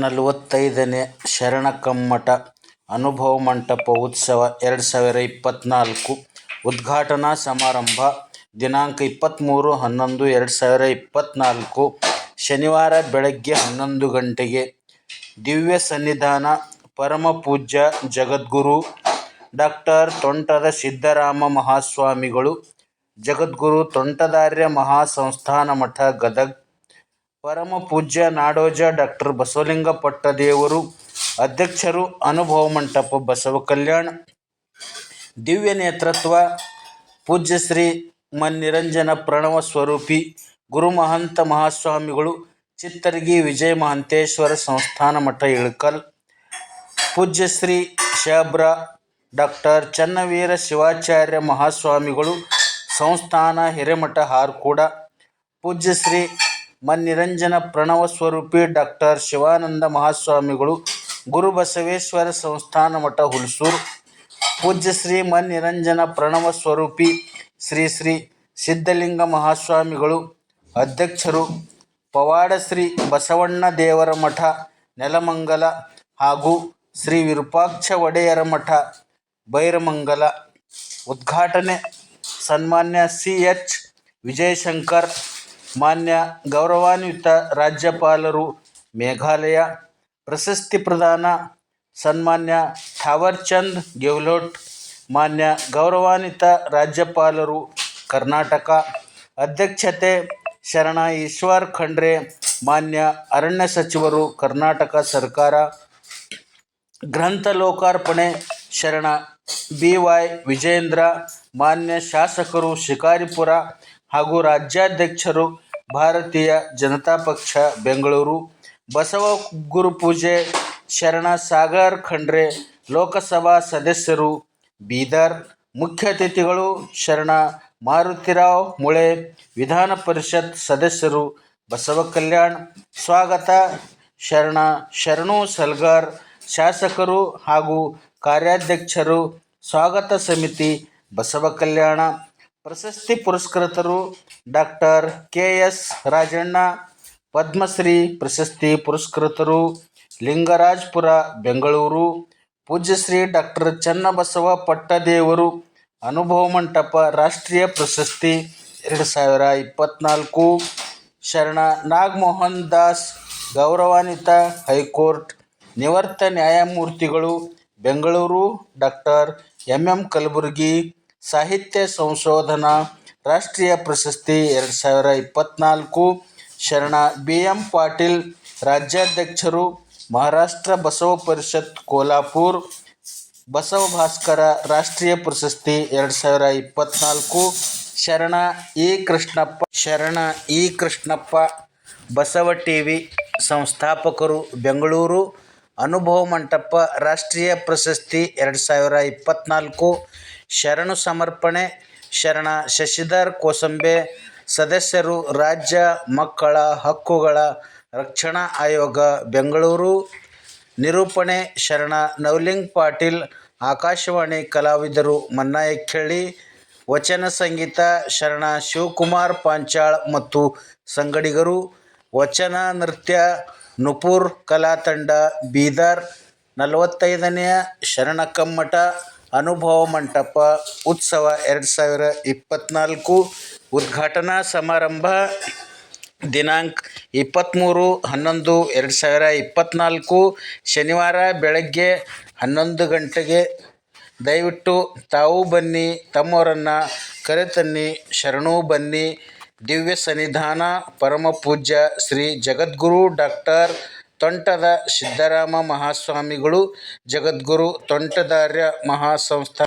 ನಲವತ್ತೈದನೇ ಶರಣಕಮ್ಮಠ ಅನುಭವ ಮಂಟಪ ಉತ್ಸವ ಎರಡು ಸಾವಿರ ಇಪ್ಪತ್ತ್ನಾಲ್ಕು ಉದ್ಘಾಟನಾ ಸಮಾರಂಭ, ದಿನಾಂಕ ಇಪ್ಪತ್ತ್ಮೂರು ಹನ್ನೊಂದು ಎರಡು ಸಾವಿರ ಇಪ್ಪತ್ತ್ನಾಲ್ಕು ಶನಿವಾರ ಬೆಳಗ್ಗೆ ಹನ್ನೊಂದು ಗಂಟೆಗೆ ದಿವ್ಯ ಸನ್ನಿಧಾನ, ಪರಮ ಪೂಜ್ಯ ಜಗದ್ಗುರು, ಡಾಕ್ಟರ್ ತೋಂಟದ ಸಿದ್ದರಾಮ ಮಹಾಸ್ವಾಮಿಗಳು, ಜಗದ್ಗುರು ತೋಂಟದಾರ್ಯ ಮಹಾಸಂಸ್ಥಾನ ಮಠ ಗದಗ ಪರಮ ಪೂಜ್ಯ ನಾಡೋಜ ಡಾಕ್ಟರ್ ಬಸವಲಿಂಗ ಪಟ್ಟದೇವರು, ಅಧ್ಯಕ್ಷರು ಅನುಭವ ಮಂಟಪ ಬಸವ ಕಲ್ಯಾಣ, ದಿವ್ಯ ನೇತೃತ್ವ ಪೂಜ್ಯ ಶ್ರೀ ಮನ್ನಿರಂಜನ ಪ್ರಣವ ಸ್ವರೂಪಿ ಗುರುಮಹಂತ ಮಹಾಸ್ವಾಮಿಗಳು, ಚಿತ್ತರಗಿ ವಿಜಯ ಮಹಂತೇಶ್ವರ ಸಂಸ್ಥಾನ ಮಠ ಇಳಕಲ್, ಪೂಜ್ಯ ಶ್ರೀ ಶಬ್ರ, ಡಾಕ್ಟರ್ ಚನ್ನವೀರ ಶಿವಾಚಾರ್ಯ ಮಹಾಸ್ವಾಮಿಗಳು, ಸಂಸ್ಥಾನ ಹಿರೇಮಠ ಹಾರ್ಕೂಡ, ಪೂಜ್ಯ ಶ್ರೀ ಮನ್ನಿರಂಜನ ಪ್ರಣವ ಸ್ವರೂಪಿ ಡಾಕ್ಟರ್ ಶಿವಾನಂದ ಮಹಾಸ್ವಾಮಿಗಳು ಗುರುಬಸವೇಶ್ವರ ಸಂಸ್ಥಾನ ಮಠ ಹುಲ್ಸೂರು. ಪೂಜ್ಯ ಶ್ರೀ ಮನ್ನಿರಂಜನ ಪ್ರಣವ ಸ್ವರೂಪಿ ಶ್ರೀ ಶ್ರೀ ಸಿದ್ಧಲಿಂಗ ಮಹಾಸ್ವಾಮಿಗಳು, ಅಧ್ಯಕ್ಷರು ಪವಾಡ ಶ್ರೀ ಬಸವಣ್ಣ ದೇವರ ಮಠ, ನೆಲಮಂಗಲ ಹಾಗೂ ಶ್ರೀ ವಿರೂಪಾಕ್ಷ ಒಡೆಯರ ಮಠ, ಬೈರಮಂಗಲ. ಉದ್ಘಾಟನೆ ಸನ್ಮಾನ್ಯ ಸಿ ಎಚ್ ವಿಜಯಶಂಕರ್ ಮಾನ್ಯ ಗೌರವಾನ್ವಿತ ರಾಜ್ಯಪಾಲರು, ಮೇಘಾಲಯ, ಪ್ರಶಸ್ತಿ ಪ್ರದಾನ ಸನ್ಮಾನ್ಯ ಥಾವರ್ಚಂದ್ ಗೆಹ್ಲೋಟ್, ಮಾನ್ಯ ಗೌರವಾನ್ವಿತ ರಾಜ್ಯಪಾಲರು, ಕರ್ನಾಟಕ ಅಧ್ಯಕ್ಷತೆ ಶರಣ ಈಶ್ವರ್ ಖಂಡ್ರೆ, ಮಾನ್ಯ ಅರಣ್ಯ ಸಚಿವರು, ಕರ್ನಾಟಕ ಸರ್ಕಾರ ಗ್ರಂಥ ಲೋಕಾರ್ಪಣೆ ಶರಣ ಬಿ ವೈ ವಿಜಯೇಂದ್ರ, ಮಾನ್ಯ ಶಾಸಕರು ಶಿಕಾರಿಪುರ ಹಾಗೂ ರಾಜ್ಯಾಧ್ಯಕ್ಷರು ಭಾರತೀಯ ಜನತಾ ಪಕ್ಷ, ಬೆಂಗಳೂರು, ಬಸವ ಗುರುಪೂಜೆ ಶರಣ ಸಾಗರ್ ಖಂಡ್ರೆ ಲೋಕಸಭಾ ಸದಸ್ಯರು, ಬೀದರ್, ಮುಖ್ಯ ಅತಿಥಿಗಳು ಶರಣ, ಮಾರುತಿರಾವ್ ಮುಳೆ, ವಿಧಾನ ಪರಿಷತ್ ಸದಸ್ಯರು ಬಸವ ಕಲ್ಯಾಣ್, ಸ್ವಾಗತ ಶರಣ, ಶರಣು ಸಲ್ಗಾರ್, ಶಾಸಕರು ಹಾಗೂ ಕಾರ್ಯಾಧ್ಯಕ್ಷರು, ಸ್ವಾಗತ ಸಮಿತಿ ಬಸವ ಕಲ್ಯಾಣ ಪ್ರಶಸ್ತಿ ಪುರಸ್ಕೃತರು doctor K S Rajanna, Padmashri ಪ್ರಶಸ್ತಿ ಪುರಸ್ಕೃತರು ಲಿಂಗರಾಜಪುರ, ಬೆಂಗಳೂರು, ಪೂಜ್ಯಶ್ರೀ ಡಾಕ್ಟರ್ ಚನ್ನಬಸವ ಪಟ್ಟದೇವರು, ಅನುಭವ ಮಂಟಪ ರಾಷ್ಟ್ರೀಯ ಪ್ರಶಸ್ತಿ ಎರಡು ಸಾವಿರ ಇಪ್ಪತ್ತ್ನಾಲ್ಕು ಶರಣ ನಾಗಮೋಹನ್ ದಾಸ್, ಗೌರವಾನ್ವಿತ ಹೈಕೋರ್ಟ್ ನಿವೃತ್ತ ನ್ಯಾಯಮೂರ್ತಿಗಳು, Bengaluru doctor M M Kalburgi ಸಾಹಿತ್ಯ ಸಂಶೋಧನಾ ರಾಷ್ಟ್ರೀಯ ಪ್ರಶಸ್ತಿ ಎರಡು ಸಾವಿರ ಇಪ್ಪತ್ತ್ನಾಲ್ಕು ಶರಣ ಬಿ ಎಂ ಪಾಟೀಲ್, ರಾಜ್ಯಾಧ್ಯಕ್ಷರು, ಮಹಾರಾಷ್ಟ್ರ ಬಸವ ಪರಿಷತ್ ಕೋಲ್ಹಾಪುರ್ ಬಸವ ಭಾಸ್ಕರ ರಾಷ್ಟ್ರೀಯ ಪ್ರಶಸ್ತಿ ಎರಡು ಸಾವಿರ ಇಪ್ಪತ್ತ್ನಾಲ್ಕು ಶರಣ ಇ ಕೃಷ್ಣಪ್ಪ, ಶರಣ E Krishnappa. Basava T V ಸಂಸ್ಥಾಪಕರು, ಬೆಂಗಳೂರು. ಅನುಭವ ಮಂಟಪ ರಾಷ್ಟ್ರೀಯ ಪ್ರಶಸ್ತಿ ಎರಡು ಸಾವಿರ ಇಪ್ಪತ್ತ್ನಾಲ್ಕು ಶರಣು ಸಮರ್ಪಣೆ, ಶರಣ ಶಶಿಧರ್ ಕೋಸಂಬೆ, ಸದಸ್ಯರು ರಾಜ್ಯ ಮಕ್ಕಳ ಹಕ್ಕುಗಳ ರಕ್ಷಣಾ ಆಯೋಗ, ಬೆಂಗಳೂರು. ನಿರೂಪಣೆ, ಶರಣ ನವಲಿಂಗ್ ಪಾಟೀಲ್, ಆಕಾಶವಾಣಿ ಕಲಾವಿದರು ಮನ್ನಾಯಕ್ಕೇಳಿ, ವಚನ ಸಂಗೀತ ಶರಣ ಶಿವಕುಮಾರ್ ಪಾಂಚಾಳ್ ಮತ್ತು ಸಂಗಡಿಗರು, ವಚನ ನೃತ್ಯ ನುಪುರ್ ಕಲಾ ತಂಡ ಬೀದರ್. ನಲವತ್ತೈದನೆಯ ಶರಣಕಮ್ಮಟ ಅನುಭವ ಮಂಟಪ ಉತ್ಸವ ಎರಡು ಸಾವಿರ ಇಪ್ಪತ್ತ್ನಾಲ್ಕು ಉದ್ಘಾಟನಾ ಸಮಾರಂಭ ದಿನಾಂಕ ಇಪ್ಪತ್ತ್ಮೂರು ಹನ್ನೊಂದು ಎರಡು ಸಾವಿರ ಇಪ್ಪತ್ತ್ನಾಲ್ಕು ಶನಿವಾರ ಬೆಳಗ್ಗೆ ಹನ್ನೊಂದು ಗಂಟೆಗೆ. ದಯವಿಟ್ಟು ತಾವು ಬನ್ನಿ, ತಮ್ಮವರನ್ನು ಕರೆತನ್ನಿ, ಶರಣೂ ಬನ್ನಿ. ದಿವ್ಯ ಸನ್ನಿಧಾನ, ಪರಮ ಪೂಜ್ಯ ಶ್ರೀ ಜಗದ್ಗುರು ಡಾಕ್ಟರ್ ತೋಂಟದ ಸಿದ್ದರಾಮ ಮಹಾಸ್ವಾಮಿಗಳು ಜಗದ್ಗುರು ತೋಂಟದಾರ್ಯ ಮಹಾಸಂಸ್ಥಾನ